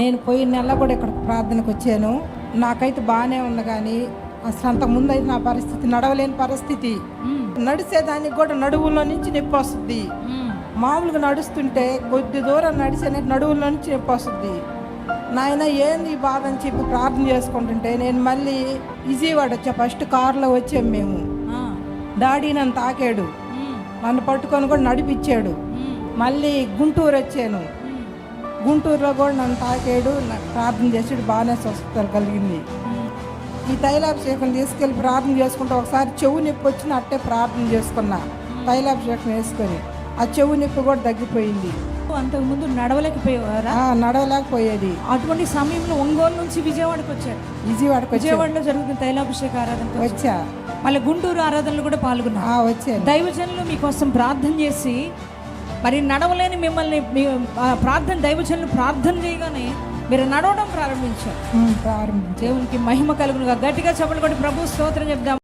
నేను పోయిన నెల కూడా ఇక్కడ ప్రార్థనకు వచ్చాను నాకైతే బాగానే ఉంది కానీ అసలు అంత ముందు అయితే నా పరిస్థితి నడవలేని పరిస్థితి. నడిచేదానికి కూడా నడువులో నుంచి నొప్పి వస్తుంది మ్మ్. మామూలుగా నడుస్తుంటే కొద్ది దూరం నడిచే నడువులో నుంచి నొప్పి వస్తుంది నాయన ఏంది బాధ అని చెప్పి ప్రార్థన చేసుకుంటుంటే నేను మళ్ళీ విజయవాడ వచ్చా ఫస్ట్ కారులో వచ్చాం మేము. డాడీ నన్ను తాకాడు. నన్ను పట్టుకొని కూడా నడిపించాడు. మళ్ళీ గుంటూరు వచ్చాను. గుంటూరులో కూడా నన్ను తాకాడు నాకు ప్రార్థన చేసాడు బాగానే స్వస్థత కలిగింది. ఈ తైలాభిషేకం తీసుకెళ్ళి ప్రార్థన చేసుకుంటే ఒకసారి చెవు నొప్పి వచ్చిన అట్టే ప్రార్థన చేసుకున్నా. తైలాభిషేకం వేసుకొని ఆ చెవు నొప్పి కూడా తగ్గిపోయింది. అంతకుముందు నడవలేకపోయేవారా? నడవలేకపోయేది. అటువంటి సమయంలో ఒంగోలు నుంచి విజయవాడకు వచ్చారు. విజయవాడకి విజయవాడలో జరుగుతున్న తైలాభిషేక ఆరాధన వచ్చా. మళ్ళీ గుంటూరు ఆరాధనలు కూడా పాల్గొన్నారు. ఆ, వచ్చాను. దైవజనులు మీకోసం ప్రార్థన చేసి మరి నడవలేని మిమ్మల్ని ప్రార్థన దైవజనులు ప్రార్థన చేయగానే మీరు నడవడం ప్రారంభించారు. ఉమ్, ప్రారంభించా దేవునికి మహిమ కలుగునుగా. గట్టిగా చెప్పలు కొట్టి ప్రభు స్తోత్రం చెప్దాం.